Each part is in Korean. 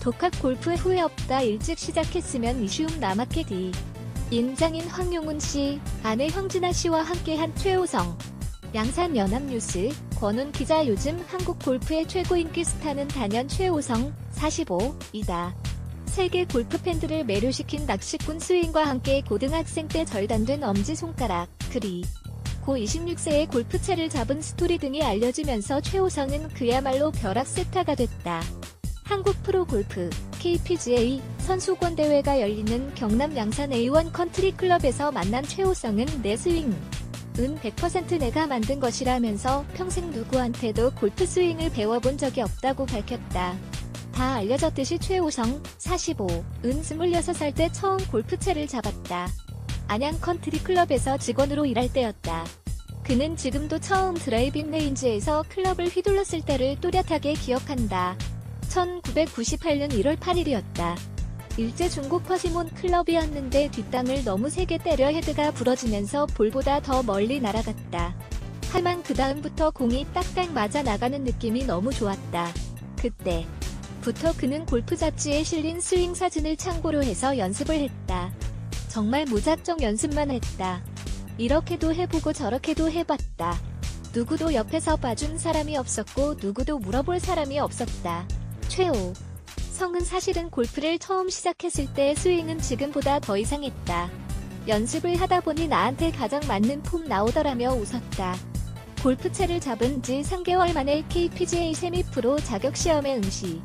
독학 골프 후회 없다 일찍 시작했으면 이슈움 남았겠디. 임장인 황용훈 씨, 아내 형진아 씨와 함께한 최호성. 양산 연합뉴스, 권훈 기자 요즘 한국 골프의 최고 인기 스타는 단연 최호성, 45이다. 세계 골프 팬들을 매료시킨 낚시꾼 스윙과 함께 고등학생 때 절단된 엄지 손가락, 그리. 고 26세의 골프채를 잡은 스토리 등이 알려지면서 최호성은 그야말로 벼락 세타가 됐다. 한국 프로골프 KPGA 선수권 대회가 열리는 경남 양산 A1 컨트리 클럽에서 만난 최호성은 내 스윙 은 100% 내가 만든 것이라면서 평생 누구한테도 골프 스윙을 배워본 적이 없다고 밝혔다. 다 알려졌듯이 최호성 45, 은 26살 때 처음 골프채를 잡았다. 안양 컨트리 클럽에서 직원으로 일할 때였다. 그는 지금도 처음 드라이빙 레인지에서 클럽을 휘둘렀을 때를 또렷하게 기억한다. 1998년 1월 8일이었다. 일제 중국 퍼시몬 클럽이었는데 뒷땅을 너무 세게 때려 헤드가 부러지면서 볼보다 더 멀리 날아갔다. 하만 그 다음부터 공이 딱딱 맞아 나가는 느낌이 너무 좋았다. 그때 부터 그는 골프 잡지에 실린 스윙 사진을 참고로 해서 연습을 했다. 정말 무작정 연습만 했다. 이렇게도 해보고 저렇게도 해봤다. 누구도 옆에서 봐준 사람이 없었고 누구도 물어볼 사람이 없었다. 최호. 성은 사실은 골프를 처음 시작했을 때 스윙은 지금보다 더 이상했다. 연습을 하다 보니 나한테 가장 맞는 폼 나오더라며 웃었다. 골프채를 잡은 지 3개월 만에 KPGA 세미 프로 자격 시험에 응시.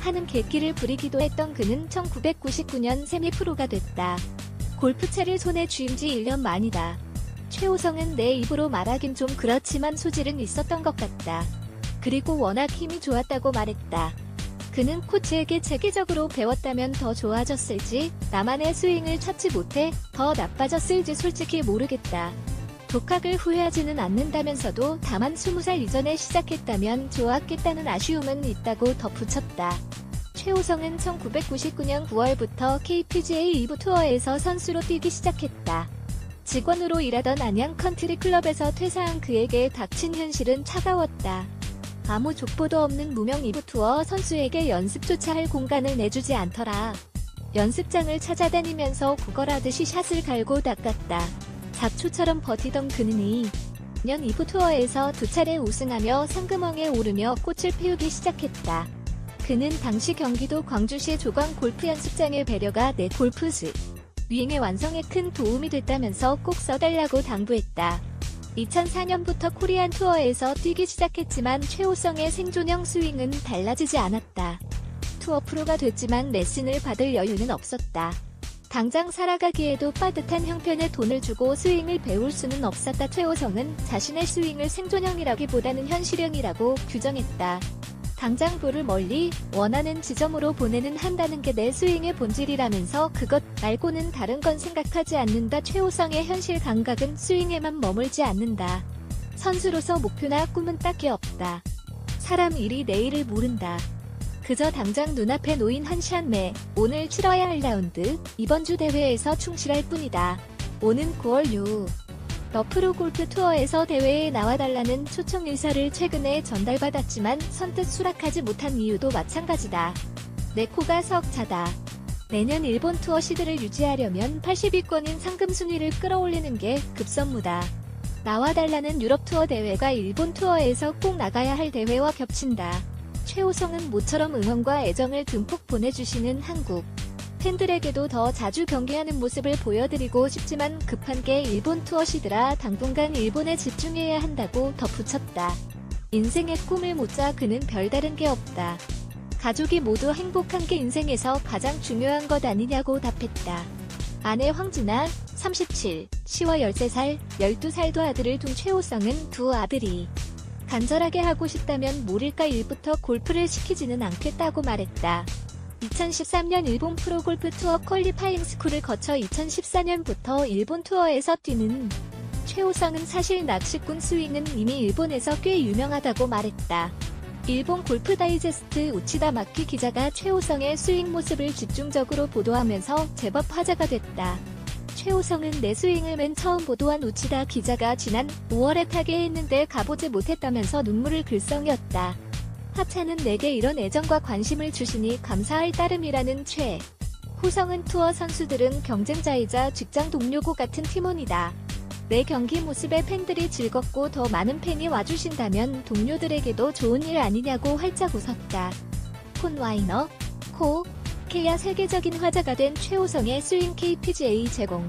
하는 객기를 부리기도 했던 그는 1999년 세미 프로가 됐다. 골프채를 손에 쥐은 지 1년 만이다. 최호성은 내 입으로 말하긴 좀 그렇지만 소질은 있었던 것 같다. 그리고 워낙 힘이 좋았다고 말했다. 그는 코치에게 체계적으로 배웠다면 더 좋아졌을지, 나만의 스윙을 찾지 못해 더 나빠졌을지 솔직히 모르겠다. 독학을 후회하지는 않는다면서도 다만 20살 이전에 시작했다면 좋았겠다는 아쉬움은 있다고 덧붙였다. 최호성은 1999년 9월부터 KPGA 2부 투어에서 선수로 뛰기 시작했다. 직원으로 일하던 안양 컨트리 클럽에서 퇴사한 그에게 닥친 현실은 차가웠다. 아무 족보도 없는 무명 2부 투어 선수에게 연습조차 할 공간을 내주지 않더라. 연습장을 찾아다니면서 구걸하듯이 샷을 갈고 닦았다. 잡초처럼 버티던 그는 2년 2부 투어에서 두 차례 우승하며 상금왕에 오르며 꽃을 피우기 시작했다. 그는 당시 경기도 광주시 조광 골프 연습장의 배려가 내 골프 스 윙의 완성에 큰 도움이 됐다면서 꼭 써달라고 당부했다. 2004년부터 코리안 투어에서 뛰기 시작했지만 최호성의 생존형 스윙은 달라지지 않았다. 투어 프로가 됐지만 레슨을 받을 여유는 없었다. 당장 살아가기에도 빠듯한 형편에 돈을 주고 스윙을 배울 수는 없었다. 최호성은 자신의 스윙을 생존형이라기보다는 현실형이라고 규정했다. 당장 볼을 멀리 원하는 지점으로 보내는 한다는 게 내 스윙의 본질이라면서 그것 말고는 다른 건 생각하지 않는다. 최호성의 현실 감각은 스윙에만 머물지 않는다. 선수로서 목표나 꿈은 딱히 없다. 사람 일이 내일을 모른다. 그저 당장 눈앞에 놓인 한 샷매, 오늘 치러야 할 라운드, 이번 주 대회에서 충실할 뿐이다. 오는 9월 6. 러프로 골프 투어에서 대회에 나와달라는 초청 의사를 최근에 전달받았지만 선뜻 수락하지 못한 이유도 마찬가지다. 내 코가 석 차다. 내년 일본 투어 시드를 유지하려면 80위권인 상금 순위를 끌어올리는 게 급선무다. 나와달라는 유럽 투어 대회가 일본 투어에서 꼭 나가야 할 대회와 겹친다. 최호성은 모처럼 응원과 애정을 듬뿍 보내주시는 한국. 팬들에게도 더 자주 경기하는 모습을 보여드리고 싶지만 급한 게 일본 투어시더라 당분간 일본에 집중해야 한다고 덧붙였다. 인생의 꿈을 묻자 그는 별다른 게 없다. 가족이 모두 행복한 게 인생에서 가장 중요한 것 아니냐고 답했다. 아내 황진아, 37, 시와 13살, 12살도 아들을 둔 최호성은 두 아들이 간절하게 하고 싶다면 모를까 일부터 골프를 시키지는 않겠다고 말했다. 2013년 일본 프로골프 투어 퀄리파잉 스쿨을 거쳐 2014년부터 일본 투어에서 뛰는 최호성은 사실 낚시꾼 스윙은 이미 일본에서 꽤 유명하다고 말했다. 일본 골프 다이제스트 우치다 마키 기자가 최호성의 스윙 모습을 집중적으로 보도하면서 제법 화제가 됐다. 최호성은 내 스윙을 맨 처음 보도한 우치다 기자가 지난 5월에 타게 했는데 가보지 못했다면서 눈물을 글썽였다. 하차는 내게 이런 애정과 관심을 주시니 감사할 따름이라는 최. 호성은 투어 선수들은 경쟁자이자 직장 동료고 같은 팀원이다. 내 경기 모습에 팬들이 즐겁고 더 많은 팬이 와주신다면 동료들에게도 좋은 일 아니냐고 활짝 웃었다. 콘와이너, 코, 케야 세계적인 화제가 된 최호성의 스윙 KPGA 제공.